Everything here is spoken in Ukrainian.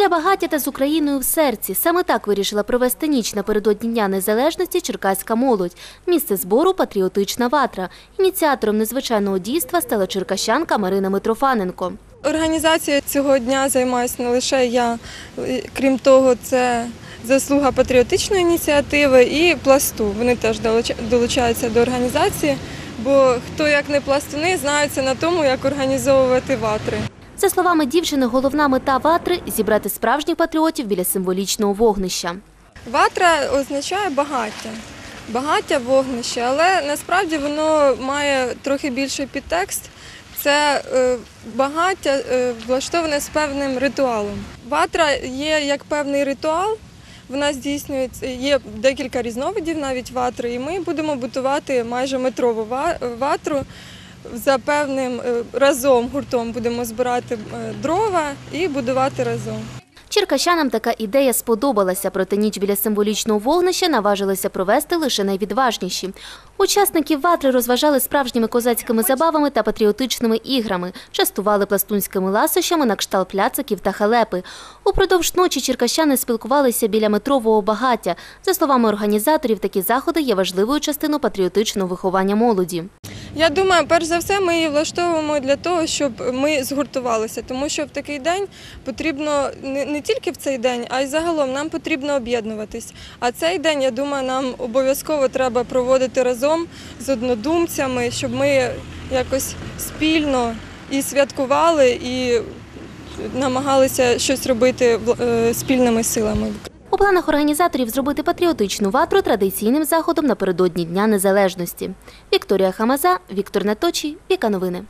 Біля багаття та з Україною в серці. Саме так вирішила провести ніч напередодні Дня Незалежності черкаська молодь. Місце збору патріотична ватра. Ініціатором незвичайного дійства стала черкащанка Марина Митрофаненко. Організацією цього дня займаюся не лише я, крім того, це заслуга патріотичної ініціативи і пласту. Вони теж долучаються до організації, бо хто як не пластуни, знаються на тому, як організовувати ватри. За словами дівчини, головна мета ватри зібрати справжніх патріотів біля символічного вогнища. Ватра означає багаття. Багаття вогнище, але насправді воно має трохи більший підтекст. Це е, багаття е, влаштоване з певним ритуалом. Ватра є як певний ритуал. Вона здійснюється, є декілька різновидів навіть ватри, і ми будемо будувати майже метрову ва- ватру. За певним е, разом гуртом будемо збирати е, дрова і будувати разом. Черкащанам така ідея сподобалася, проте ніч біля символічного вогнища наважилися провести лише найвідважніші. Учасників ватри розважали справжніми козацькими забавами та патріотичними іграми, частували пластунськими ласощами на кшталт пляциків та халепи. Упродовж ночі черкащани спілкувалися біля метрового багаття. За словами організаторів, такі заходи є важливою частиною патріотичного виховання молоді. Я думаю, перш за все, ми її влаштовуємо для того, щоб ми згуртувалися, тому що в такий день потрібно не тільки в цей день, а й загалом нам потрібно об'єднуватись. А цей день, я думаю, нам обов'язково треба проводити разом з однодумцями, щоб ми якось спільно і святкували, і намагалися щось робити е, спільними силами. У планах організаторів зробити патріотичну ватру традиційним заходом напередодні Дня Незалежності. Вікторія Хамаза, Віктор Наточій, Віка Новини.